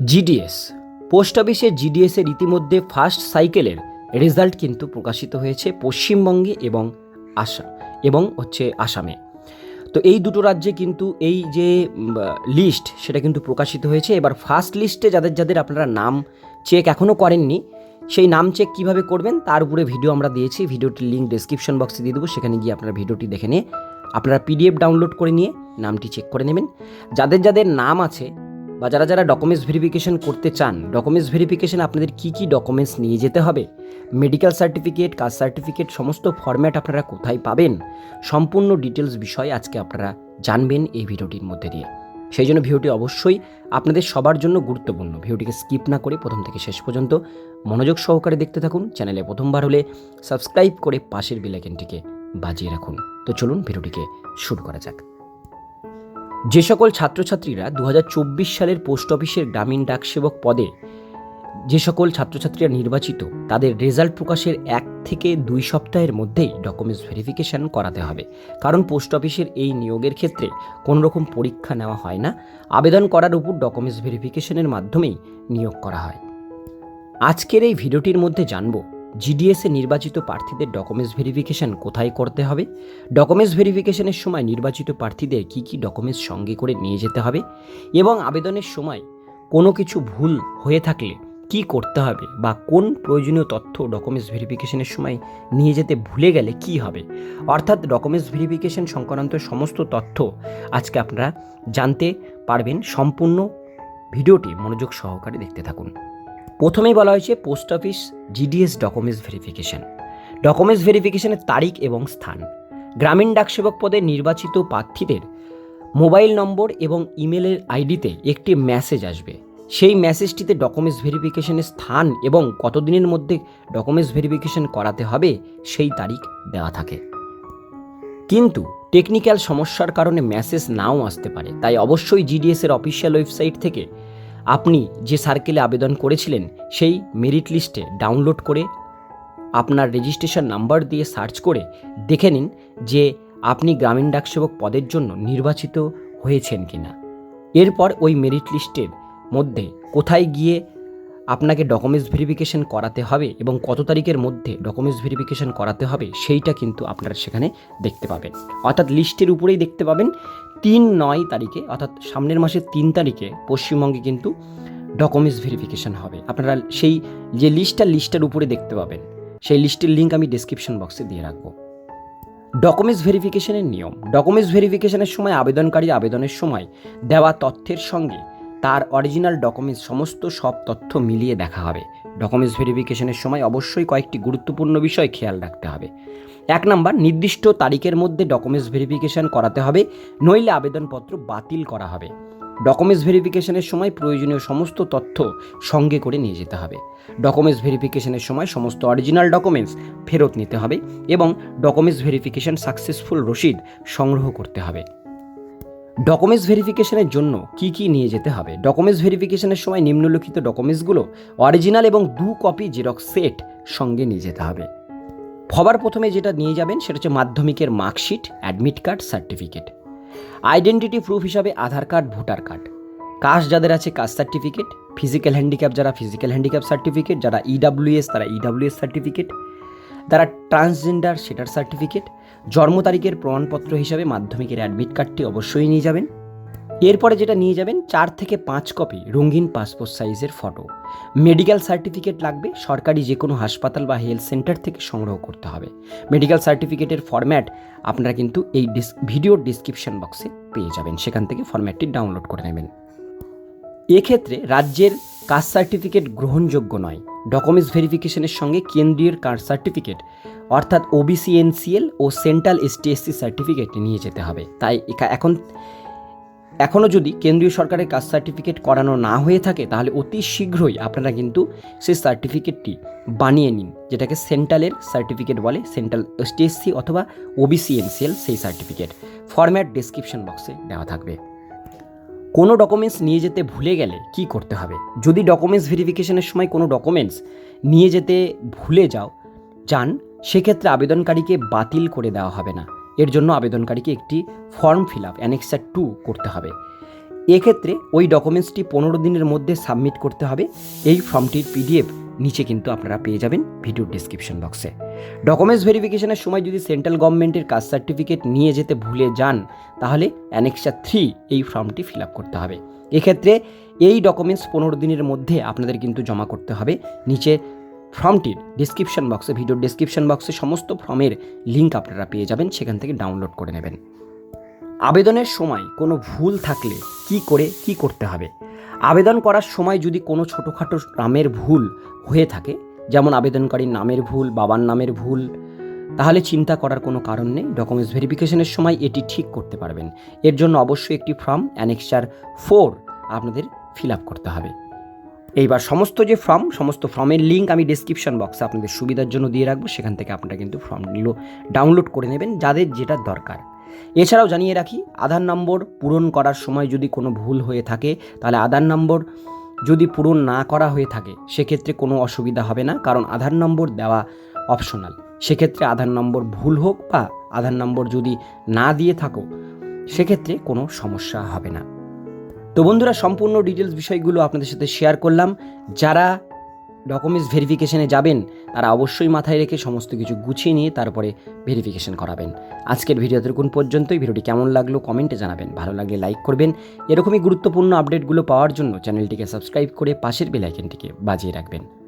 GDS. Post অফিসে জিডিএসের ইতিমধ্যে first সাইকেলের রেজাল্ট কিন্তু প্রকাশিত হয়েছে পশ্চিমবঙ্গে এবং আসাম এবং হচ্ছে আসামে। তো এই দুটো রাজ্যে কিন্তু এই যে লিস্ট সেটা কিন্তু প্রকাশিত হয়েছে। এবার ফার্স্ট লিস্টে যাদের যাদের আপনারা নাম চেক এখনও করেননি, সেই নাম চেক কীভাবে করবেন তার উপরে ভিডিও আমরা দিয়েছি। ভিডিওটির লিঙ্ক ডেসক্রিপশন বক্সে দিয়ে দেবো। সেখানে গিয়ে আপনারা ভিডিওটি দেখে নিয়ে, আপনারা পিডিএফ ডাউনলোড করে নিয়ে নামটি চেক করে নেবেন। যাদের যাদের নাম আছে বা যারা যারা ডকুমেন্টস ভেরিফিকেশন করতে চান ডকুমেন্টস ভেরিফিকেশন আপনাদের কি কি ডকুমেন্টস নিয়ে যেতে হবে? মেডিকেল সার্টিফিকেট কাস্ট সার্টিফিকেট সমস্ত ফরম্যাট আপনারা কোথায় পাবেন? সম্পূর্ণ ডিটেলস বিষয় আজকে আপনারা জানবেন এই ভিডিওটির মধ্যে দিয়ে। সেই জন্য ভিডিওটি অবশ্যই আপনাদের সবার জন্য গুরুত্বপূর্ণ। ভিডিওটিকে স্কিপ না করে প্রথম থেকে শেষ পর্যন্ত মনোযোগ সহকারে দেখতে থাকুন। চ্যানেলে প্রথমবার হলে সাবস্ক্রাইব করে পাশের বেলাইকেনটিকে বাজিয়ে রাখুন। তো চলুন ভিডিওটিকে শুরু করা যাক। যে সকল ছাত্রছাত্রীরা দু হাজার চব্বিশ সালের পোস্ট অফিসের গ্রামীণ ডাকসেবক পদে যে সকল ছাত্রছাত্রীরা নির্বাচিত, তাদের রেজাল্ট প্রকাশের এক থেকে দুই সপ্তাহের মধ্যেই ডকুমেন্টস ভেরিফিকেশন করাতে হবে। কারণ পোস্ট অফিসের এই নিয়োগের ক্ষেত্রে কোনো রকম পরীক্ষা নেওয়া হয় না। আবেদন করার উপর ডকুমেন্টস ভেরিফিকেশনের মাধ্যমেই নিয়োগ করা হয়। আজকের এই ভিডিওটির মধ্যে জানব জিডিএসে নির্বাচিত প্রার্থীদের ডকুমেন্টস ভেরিফিকেশন কোথায় করতে হবে? ডকুমেন্টস ভেরিফিকেশনের সময় নির্বাচিত প্রার্থীদের কী কী ডকুমেন্টস সঙ্গে করে নিয়ে যেতে হবে? এবং আবেদনের সময় কোনো কিছু ভুল হয়ে থাকলে কি করতে হবে? বা কোন প্রয়োজনীয় তথ্য ডকুমেন্টস ভেরিফিকেশনের সময় নিয়ে যেতে ভুলে গেলে কি হবে? অর্থাৎ ডকুমেন্টস ভেরিফিকেশন সংক্রান্ত সমস্ত তথ্য আজকে আপনারা জানতে পারবেন। সম্পূর্ণ ভিডিওটি মনোযোগ সহকারে দেখতে থাকুন। প্রথমেই বলা হয়েছে post office GDS documents verification. Documents ভেরিফিকেশনের তারিখ এবং স্থান। গ্রামীণ ডাকসেবক পদে নির্বাচিত প্রার্থীদের মোবাইল নম্বর এবং ইমেলের আইডিতে একটি মেসেজ আসবে। সেই মেসেজটিতে ডকুমেন্টস ভেরিফিকেশনের স্থান এবং কতদিনের মধ্যে ডকুমেন্টস ভেরিফিকেশন করাতে হবে সেই তারিখ দেওয়া থাকে। কিন্তু টেকনিক্যাল সমস্যার কারণে মেসেজ নাও আসতে পারে, তাই অবশ্যই জিডিএসের অফিসিয়াল ওয়েবসাইট থেকে আপনি যে সার্কেলে আবেদন করেছিলেন, সেই মেরিট লিস্টে ডাউনলোড করে আপনার রেজিস্ট্রেশন নাম্বার দিয়ে সার্চ করে দেখে নিন যে আপনি গ্রামীণ ডাকসেবক পদের জন্য নির্বাচিত হয়েছেন কি না এরপর ওই মেরিট লিস্টের মধ্যে কোথায় গিয়ে আপনাকে ডকুমেন্টস ভেরিফিকেশন করাতে হবে এবং কত তারিখের মধ্যে ডকুমেন্টস ভেরিফিকেশন করাতে হবে, সেইটা কিন্তু আপনারা সেখানে দেখতে পাবেন। অর্থাৎ লিস্টের উপরেই দেখতে পাবেন তিন নয় তারিখে, অর্থাৎ সামনের মাসের তিন তারিখে পশ্চিমবঙ্গে কিন্তু ডকুমেন্টস ভেরিফিকেশন হবে। আপনারা সেই যে লিস্টটা লিস্টের উপরে দেখতে পাবেন, সেই লিস্টের লিঙ্ক আমি ডিসক্রিপশন বক্সে দিয়ে রাখব। ডকুমেন্টস ভেরিফিকেশনের নিয়ম। ডকুমেন্টস ভেরিফিকেশনের সময় আবেদনকারী আবেদনের সময় দেওয়া তথ্যের সঙ্গে তার অরিজিনাল ডকুমেন্টস সমস্ত সব তথ্য মিলিয়ে দেখা হবে। ডকুমেন্টস ভেরিফিকেশনের সময় অবশ্যই কয়েকটি গুরুত্বপূর্ণ বিষয় খেয়াল রাখতে হবে। এক নম্বর নির্দিষ্ট তারিখের মধ্যে ডকুমেন্টস ভেরিফিকেশন করাতে হবে, নইলে আবেদনপত্র বাতিল করা হবে। ডকুমেন্টস ভেরিফিকেশনের সময় প্রয়োজনীয় সমস্ত তথ্য সঙ্গে করে নিয়ে যেতে হবে। ডকুমেন্টস ভেরিফিকেশনের সময় সমস্ত অরিজিনাল ডকুমেন্টস ফেরত নিতে হবে এবং ডকুমেন্টস ভেরিফিকেশন সাকসেসফুল রসিদ সংগ্রহ করতে হবে। ডকুমেন্টস ভেরিফিকেশনের জন্য কি কি নিয়ে যেতে হবে? ডকুমেন্টস ভেরিফিকেশনের সময় নিম্নলিখিত ডকুমেন্টসগুলো অরিজিনাল এবং দু কপি জেরক্স সেট সঙ্গে নিয়ে যেতে হবে। সবার প্রথমে যেটা নিয়ে যাবেন সেটা হচ্ছে মাধ্যমিকের marksheet, admit card, certificate. Identity proof হিসাবে Aadhaar card, voter card. Caste যাদের আছে, কাস্ট সার্টিফিকেট। ফিজিক্যাল হ্যান্ডিক্যাপ যারা, ফিজিক্যাল হ্যান্ডিক্যাপ সার্টিফিকেট। যারা ইডাব্লিউএস তারা ইডাব্লিউএস সার্টিফিকেট। যারা ট্রান্সজেন্ডার সেটার সার্টিফিকেট জন্ম তারিখের প্রমাণপত্র হিসাবে মাধ্যমিকের অ্যাডমিট কার্ডটি অবশ্যই নিয়ে যাবেন। এরপরে যেটা নিয়ে যাবেন, চার থেকে পাঁচ কপি রঙিন পাসপোর্ট সাইজের ফটো মেডিকেল সার্টিফিকেট লাগবে, সরকারি যে কোনো হাসপাতাল বা হেলথ সেন্টার থেকে সংগ্রহ করতে হবে। মেডিকেল সার্টিফিকেটের ফরম্যাট আপনারা কিন্তু এই ডিস ভিডিওর ডিসক্রিপশন বক্সে পেয়ে যাবেন। সেখান থেকে ফরম্যাটটি ডাউনলোড করে নেবেন। এক্ষেত্রে রাজ্যের কাস্ট সার্টিফিকেট গ্রহণযোগ্য নয়। ডকুমেন্টস ভেরিফিকেশনের সঙ্গে কেন্দ্রীয় কাস্ট সার্টিফিকেট, অর্থাৎ ওবিসি এনসিএল ও সেন্ট্রাল এসটিএসসি সার্টিফিকেট নিয়ে যেতে হবে। তাই এখন, এখনও যদি কেন্দ্রীয় সরকারের কাস্ট সার্টিফিকেট করানো না হয়ে থাকে, তাহলে অতি শীঘ্রই আপনারা কিন্তু সেই সার্টিফিকেটটি বানিয়ে নিন, যেটাকে সেন্ট্রালের সার্টিফিকেট বলে, সেন্ট্রাল এসটিএসসি অথবা ওবিসি এনসিএল সেই সার্টিফিকেট। ফরম্যাট ডিসক্রিপশন বক্সে দেওয়া থাকবে। কোনো ডকুমেন্টস নিয়ে যেতে ভুলে গেলে কি করতে হবে? যদি ডকুমেন্টস ভেরিফিকেশনের সময় কোনো ডকুমেন্টস নিয়ে যেতে ভুলে যাও, যান, সেক্ষেত্রে আবেদনকারীকে বাতিল করে দেওয়া হবে না। এর জন্য আবেদনকারীকে একটি form fill up annexure two করতে হবে। এক্ষেত্রে ওই ডকুমেন্টসটি পনেরো দিনের মধ্যে সাবমিট করতে হবে। এই ফর্মটির পিডিএফ নিচে কিন্তু আপনারা পেয়ে যাবেন, ভিডিওর ডিসক্রিপশন বক্সে ডকুমেন্টস ভেরিফিকেশনের সময় যদি সেন্ট্রাল গভর্নমেন্টের কাস্ট সার্টিফিকেট নিয়ে যেতে ভুলে যান, তাহলে অ্যানেক্সা থ্রি এই ফর্মটি ফিল আপ করতে হবে। এক্ষেত্রে এই ডকুমেন্টস পনেরো দিনের মধ্যে আপনাদের কিন্তু জমা করতে হবে। নিচে ফর্মটির ডিসক্রিপশন বক্সে ভিডিওর ডিসক্রিপশন বক্সে সমস্ত ফর্মের লিঙ্ক আপনারা পেয়ে যাবেন, সেখান থেকে ডাউনলোড করে নেবেন। আবেদনের সময় কোনো ভুল থাকলে কি করে, কি করতে হবে? আবেদন করার সময় যদি কোনো ছোটোখাটো নামের ভুল হয়ে থাকে যেমন আবেদনকারীর নামের ভুল, বাবার নামের ভুল। তাহলে চিন্তা করার কোনো কারণ নেই। ডকুমেন্টস ভেরিফিকেশনের সময় এটি ঠিক করতে পারবেন। এর জন্য অবশ্যই একটি ফর্ম অ্যানেক্সার ফোর আপনাদের ফিল আপ করতে হবে। এইবার সমস্ত যে ফর্ম, সমস্ত ফর্মের লিঙ্ক আমি ডিসক্রিপশন বক্সে আপনাদের সুবিধার জন্য দিয়ে রাখব। সেখান থেকে আপনারা কিন্তু ফর্মগুলো ডাউনলোড করে নেবেন, যাদের যেটা দরকার। এছাড়াও জানিয়ে রাখি, আধার নম্বর পূরণ করার সময় যদি কোনো ভুল হয়ে থাকে, তাহলে আধার নম্বর যদি পূরণ না করা হয়ে থাকে, সেক্ষেত্রে কোনো অসুবিধা হবে না, কারণ আধার নম্বর দেওয়া অপশনাল সেক্ষেত্রে আধার নম্বর ভুল হোক বা আধার নম্বর যদি না দিয়ে থাকো, সেক্ষেত্রে কোনো সমস্যা হবে না। তো বন্ধুরা, সম্পূর্ণ ডিটেলস বিষয়গুলো আপনাদের সাথে শেয়ার করলাম। যারা ডকুমেন্টস ভেরিফিকেশনে যাবেন তারা অবশ্যই মাথায় রেখে সমস্ত কিছু গুছিয়ে নিয়ে তারপরে ভেরিফিকেশন করাবেন। আজকের ভিডিওতে কোন পর্যন্তই। ভিডিওটি কেমন লাগল কমেন্টে জানাবেন। ভালো লাগলে লাইক করবেন। এরকমই গুরুত্বপূর্ণ আপডেটগুলো পাওয়ার জন্য চ্যানেলটিকে সাবস্ক্রাইব করে পাশের বেলাইকেনটিকে বাজিয়ে রাখবেন।